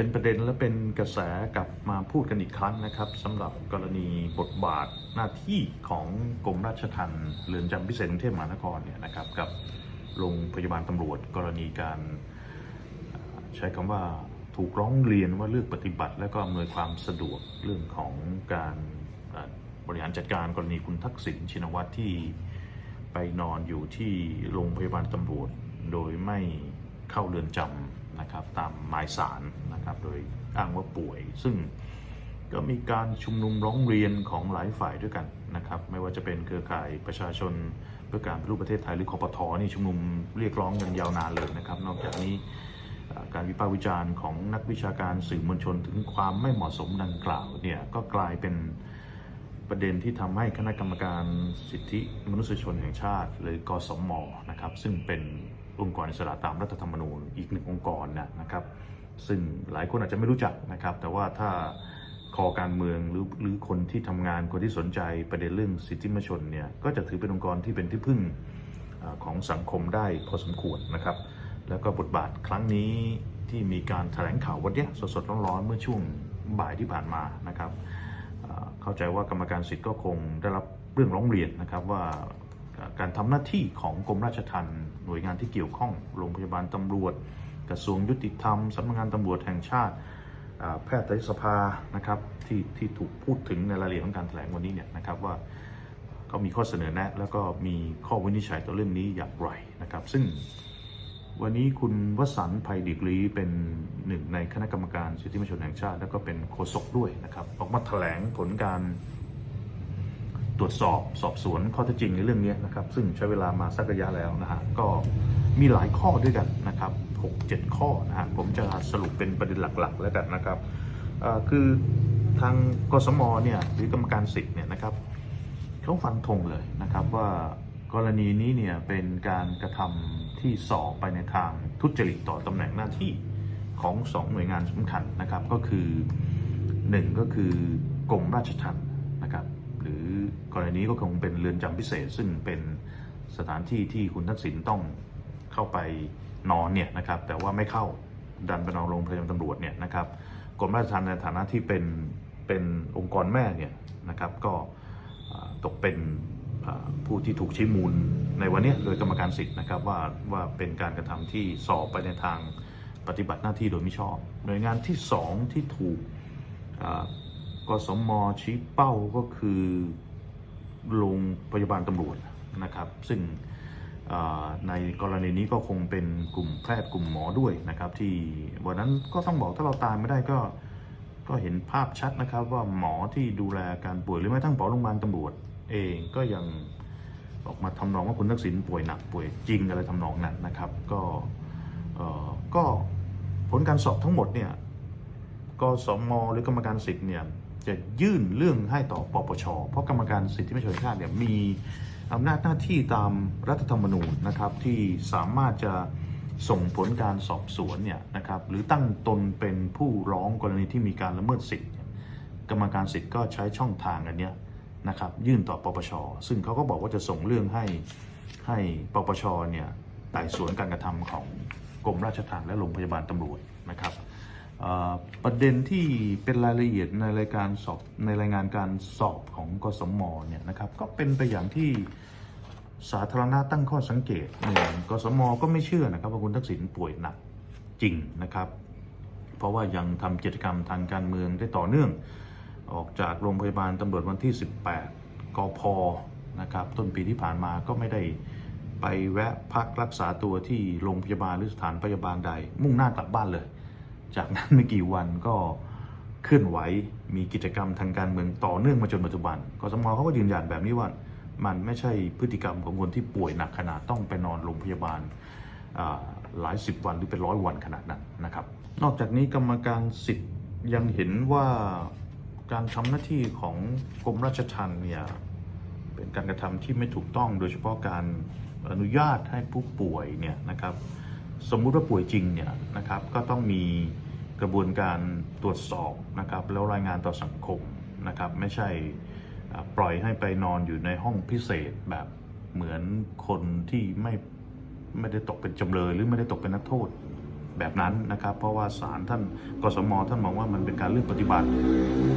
เป็นประเด็นและเป็นกระแสกลับมาพูดกันอีกครั้งนะครับสำหรับกรณีบทบาทหน้าที่ของกรมราชทัณฑ์เรือนจำพิเศษกรุงเทพมหานครเนี่ยนะครับกับโรงพยาบาลตำรวจกรณีการใช้คำว่าถูกร้องเรียนว่าเลือกปฏิบัติ และก็อำนวยความสะดวกเรื่องของการบริหารจัดการกรณีคุณทักษิณชินวัตรที่ไปนอนอยู่ที่โรงพยาบาลตำรวจ โดยไม่เข้าเรือนจำ นะครับตามหมายสารนะครับโดยอ้างว่าป่วย ซึ่งก็มีการชุมนุมร้องเรียนของหลายฝ่ายด้วยกันนะครับไม่ว่าจะเป็นเครือข่ายประชาชนเพื่อการปฏิรูปประเทศไทยหรือคอปทนี่ชุมนุมเรียกร้องกันยาวนานเลยนะครับ นอกจากนี้การวิพากษ์วิจารณ์ของนักวิชาการสื่อมวลชนถึงความไม่เหมาะสมดังกล่าวเนี่ยก็กลายเป็นประเด็นที่ทำให้คณะกรรมการสิทธิมนุษยชนแห่งชาติ หรือกสมนะครับซึ่งเป็น องค์กรอิสระตามรัฐธรรมนูญอีกหนึ่งองค์กรนะครับ ซึ่งหลายคนอาจจะไม่รู้จักนะครับ แต่ว่าถ้าคอการเมืองหรือหรือคนที่ทำงานคนที่สนใจประเด็นเรื่องสิทธิมนชนเนี่ยก็จะถือเป็นองค์กรที่เป็นที่พึ่งของสังคมได้พอสมควรนะครับ แล้วก็บทบาทครั้งนี้ที่มีการแถลงข่าววันเนี้ยสดๆร้อนๆเมื่อช่วงบ่ายที่ผ่านมานะครับ เข้าใจว่ากรรมการสิทธิ์ก็คงได้รับเรื่องร้องเรียนนะครับว่า การทำหน้าที่ของกรมราชทัณฑ์หน่วยงานที่เกี่ยวข้อง โรงพยาบาลตำรวจ กระทรวงยุติธรรมสำนักงานตำรวจแห่งชาติแพทยสภานะครับที่ที่ถูกพูดถึงในรายละเอียดของการแถลงวันนี้เนี่ยนะครับว่าก็มีข้อเสนอแนะ แล้วก็มีข้อวินิจฉัยต่อเรื่องนี้อย่างไรนะครับ ซึ่งวันนี้คุณวสันต์ภัยดิกรีเป็นหนึ่งในคณะกรรมการสิทธิมนุษยชนแห่งชาติ แล้วก็เป็นโฆษกด้วยนะครับ ออกมาแถลงผลการ ตรวจสอบสอบสวนข้อเท็จจริงในเรื่องนี้นะครับ ซึ่งใช้เวลามาสักระยะแล้วนะฮะก็มีหลายข้อด้วยกันนะครับ 6 7 ข้อนะฮะผมจะสรุปเป็นประเด็นหลักๆ แล้วกันนะครับคือทางกสมเนี่ยหรือกรรมการสิทธิ์เนี่ยนะครับเขาฟันธงเลยนะครับว่ากรณีนี้เนี่ยเป็นการกระทำที่สอบไปในทางทุจริตต่อตำแหน่งหน้าที่ของสองหน่วยงานสำคัญนะครับ ก็คือหนึ่งก็คือกรมราชทัณฑ์ กรณีนี้ก็คงเป็นเรือนจำพิเศษ ซึ่งเป็นสถานที่ที่คุณทักษิณต้องเข้าไปนอนเนี่ยนะครับแต่ว่าไม่เข้าดันไปนอนโรงพยาบาลตำรวจเนี่ยนะครับกรมราชทัณฑ์ในฐานะที่เป็นเป็นองค์กรแม่เนี่ยนะครับก็ตกเป็นผู้ที่ถูกชี้มูลในวันนี้โดยกรรมการสิทธิ์นะครับว่าว่าเป็นการกระทำที่สอบไปในทางปฏิบัติหน้าที่โดยมิชอบ หน่วยงานที่สองที่ถูกกสมชี้เป้าก็คือ โรงพยาบาลตำรวจนะครับ ซึ่งในกรณีนี้ก็คงเป็นกลุ่มแพทย์กลุ่มหมอด้วยนะครับ ที่วันนั้นก็ต้องบอกถ้าเราตามไม่ได้ก็ก็เห็นภาพชัดนะครับว่าหมอที่ดูแลการป่วยหรือแม้ทั้งหมอโรงพยาบาลตำรวจเองก็ยังออกมาทำนองว่าคุณทักษิณป่วยหนักป่วยจริงอะไรทำนองนั้นนะครับ ก็เออก็ผลการสอบทั้งหมดเนี่ยกสมหรือกรรมการสิทธิ์เนี่ย จะยื่นเรื่องให้ต่อปปช เพราะกรรมการสิทธิมนุษยชนชาติเนี่ยมีอำนาจหน้าที่ตามรัฐธรรมนูญนะครับที่สามารถจะส่งผลการสอบสวนเนี่ยนะครับหรือตั้งตนเป็นผู้ร้องกรณีที่มีการละเมิดสิทธิ์กรรมการสิทธิ์ก็ใช้ช่องทางอันเนี้ยนะครับยื่นต่อปปช ซึ่งเขาก็บอกว่าจะส่งเรื่องให้ให้ปปชเนี่ยไต่สวนการกระทำของกรมราชทัณฑ์และโรงพยาบาลตำรวจนะครับ ประเด็นที่เป็นรายละเอียดในรายการสอบในรายงานการสอบของกสมเนี่ยนะครับก็เป็นไปอย่างที่สาธารณะตั้งข้อสังเกตหนึ่งกสมก็ไม่เชื่อนะครับว่าคุณทักษิณป่วยหนักจริงนะครับ เพราะว่ายังทำกิจกรรมทางการเมืองได้ต่อเนื่อง ออกจากโรงพยาบาลตำรวจวันที่ 18 กพนะครับต้นปีที่ผ่านมาก็ไม่ได้ไปแวะพักรักษาตัวที่โรงพยาบาลหรือสถานพยาบาลใด มุ่งหน้ากลับบ้านเลย จากนั้นไม่กี่วันก็เคลื่อนไหวมีกิจกรรมทางการเมืองต่อเนื่องมาจนปัจจุบันกสมเขาก็ยืนยันแบบนี้ว่ามันไม่ใช่พฤติกรรมของคนที่ป่วยหนักขนาดต้องไปนอนโรงพยาบาลหลายสิบวันหรือเป็นร้อยวันขนาดนั้นนะครับ นอกจากนี้กรรมการสิทธิ์ยังเห็นว่าการทำหน้าที่ของกรมราชทัณฑ์เนี่ยเป็นการกระทำที่ไม่ถูกต้องโดยเฉพาะการอนุญาตให้ผู้ป่วยเนี่ยนะครับ สมมุติว่าป่วยจริงเนี่ยนะครับก็ต้องมีกระบวนการตรวจสอบนะครับแล้วรายงานต่อสังคมนะครับไม่ใช่ปล่อยให้ไปนอนอยู่ในห้องพิเศษแบบเหมือนคนที่ไม่ไม่ได้ตกเป็นจำเลยหรือไม่ได้ตกเป็นนักโทษแบบนั้นนะครับ เพราะว่าศาลท่านกสมท่านมองว่ามันเป็นการเลือกปฏิบัติ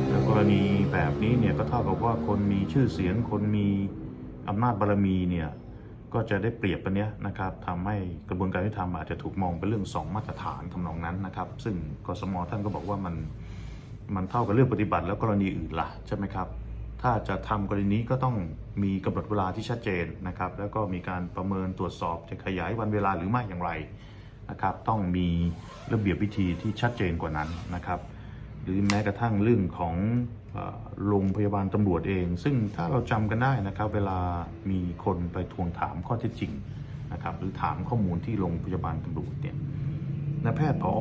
แล้วกรณีแบบนี้เนี่ยก็เท่ากับว่าคนมีชื่อเสียงคนมีอำนาจบารมีเนี่ย ก็จะได้เปรียบปันเนี้ยนะครับทำให้กระบวนการยุติธรรมอาจจะถูกมองเป็นเรื่องสองมาตรฐานทำนองนั้นนะครับ ซึ่งกสมท่านก็บอกว่ามันมันเท่ากับเรื่องปฏิบัติแล้วกรณีอื่นล่ะใช่ไหมครับ ถ้าจะทำกรณีนี้ก็ต้องมีกำหนดเวลาที่ชัดเจนนะครับ แล้วก็มีการประเมินตรวจสอบจะขยายวันเวลาหรือไม่อย่างไรนะครับ ต้องมีระเบียบวิธีที่ชัดเจนกว่านั้นนะครับ หรือแม้กระทั่งเรื่องของ โรงพยาบาลตำรวจเอง ซึ่งถ้าเราจำกันได้นะครับ เวลามีคนไปทวงถามข้อเท็จจริงนะครับ หรือถามข้อมูลที่โรงพยาบาลตำรวจเนี่ยนายแพทย์พอ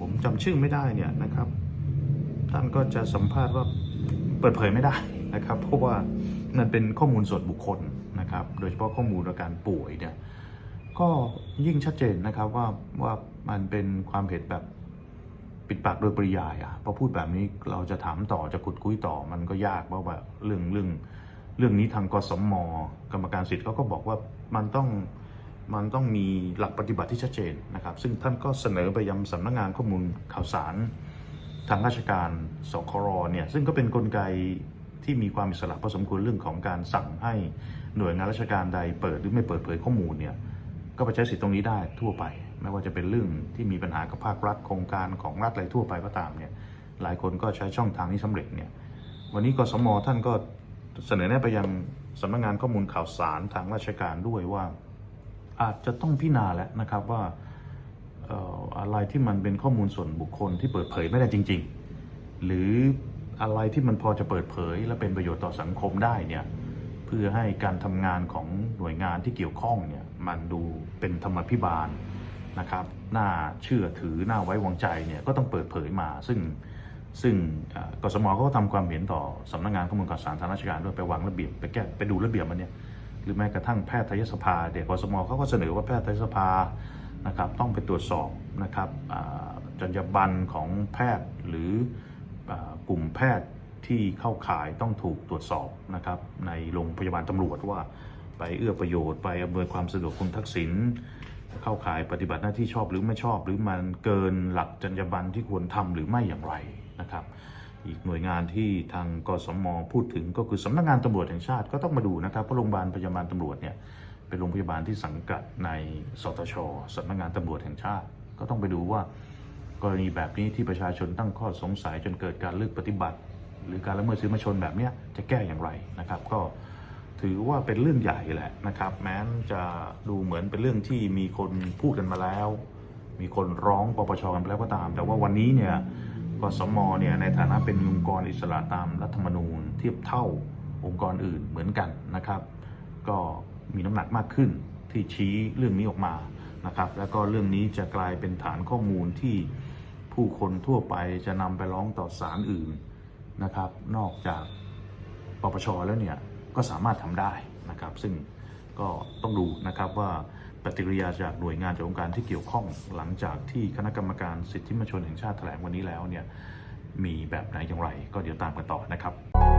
ผมจำชื่อไม่ได้เนี่ยนะครับ ท่านก็จะสัมภาษณ์ว่าเปิดเผยไม่ได้นะครับ เพราะว่ามันเป็นข้อมูลส่วนบุคคลนะครับ โดยเฉพาะข้อมูลอาการป่วยเนี่ยก็ยิ่งชัดเจนนะครับว่าว่ามันเป็นความเห็นแบบ ปิดปากโดยปริยายอะพอพูดแบบนี้เราจะถามต่อจะขุดคุยต่อมันก็ยากเพราะว่าเรื่องเรื่องเรื่องนี้ทางกสมกรรมการสิทธิ์เขาก็บอกว่ามันต้องมันต้องมีหลักปฏิบัติที่ชัดเจนนะครับ ซึ่งท่านก็เสนอไปยังสำนักงานข้อมูลข่าวสารทางราชการสครเนี่ยซึ่งก็เป็นนกลไกที่มีความอิสระพอสมควรเรื่องของการสั่งให้หน่วยงานราชการใดเปิดหรือไม่เปิดเผยข้อมูลเนี่ย ก็ไปใช้สิทธิตรงนี้ได้ทั่วไป ไม่ว่าจะเป็นเรื่องที่มีปัญหากับภาครัฐโครงการของรัฐอะไรทั่วไปก็ตามเนี่ยหลายคนก็ใช้ช่องทางนี้สำเร็จเนี่ยวันนี้กสมท่านก็เสนอแนะไปยังสำนักงานข้อมูลข่าวสารทางราชการด้วยว่า อาจจะต้องพิจารณาแล้วนะครับว่าอะไรที่มันเป็นข้อมูลส่วนบุคคลที่เปิดเผยไม่ได้จริง ๆ หรืออะไรที่มันพอจะเปิดเผย และเป็นประโยชน์ต่อสังคมได้เนี่ยเพื่อให้การทำงานของหน่วยงานที่เกี่ยวข้องเนี่ย มันดูเป็นธรรมพิบาลนะครับน่าเชื่อถือน่าไว้วางใจเนี่ยก็ต้องเปิดเผยมา ซึ่งซึ่งกสมเขาก็ทำความเห็นต่อสำนักงานข้อมูลข่าวสารทางราชการด้วยไปวางระเบียบไปแก้ไปดูระเบียบมันเนี่ยหรือแม้กระทั่งแพทยสภาเด็กกสมเขาก็เสนอว่าแพทยสภานะครับต้องไปตรวจสอบนะครับจรรยาบรรณของแพทย์หรืออกลุ่มแพทย์ที่เข้าข่ายต้องถูกตรวจสอบนะครับในโรงพยาบาลตำรวจว่า ไปเอื้อประโยชน์ไปอำนวยความสะดวกคุณทักษิณเข้าข่ายปฏิบัติหน้าที่ชอบหรือไม่ชอบ หรือมันเกินหลักจรรยาบรรณที่ควรทำหรือไม่อย่างไรนะครับ อีกหน่วยงานที่ทางกสมพูดถึงก็คือสำนักงานตำรวจแห่งชาติก็ต้องมาดูนะครับเพราะโรงพยาบาลพยาบาลตำรวจเนี่ยเป็นโรงพยาบาลที่สังกัดในสตชสำนักงานตำรวจแห่งชาติ ก็ต้องไปดูว่ากรณีแบบนี้ที่ประชาชนตั้งข้อสงสัยจนเกิดการเลือกปฏิบัติ หรือการละเมิดสิทธิมนชนแบบนี้จะแก้อย่างไรนะครับ ก็ ถือว่าเป็นเรื่องใหญ่แหละนะครับ แม้จะดูเหมือนเป็นเรื่องที่มีคนพูดกันมาแล้ว มีคนร้องปปชกันไปแล้วก็ตาม แต่ว่าวันนี้เนี่ยกสมเนี่ยในฐานะเป็นองค์กรอิสระตามรัฐธรรมนูญเทียบเท่าองค์กรอื่นเหมือนกันนะครับ ก็มีน้ำหนักมากขึ้นที่ชี้เรื่องนี้ออกมานะครับ แล้วก็เรื่องนี้จะกลายเป็นฐานข้อมูลที่ผู้คนทั่วไปจะนำไปร้องต่อศาลอื่นนะครับ นอกจากปปชแล้วเนี่ย ก็สามารถทำได้นะครับ ซึ่งก็ต้องดูนะครับว่าปฏิกิริยาจากหน่วยงานจากองค์การที่เกี่ยวข้องหลังจากที่คณะกรรมการสิทธิมนุษยชนแห่งชาติแถลงวันนี้แล้วเนี่ยมีแบบไหนอย่างไร ก็เดี๋ยวตามกันต่อนะครับ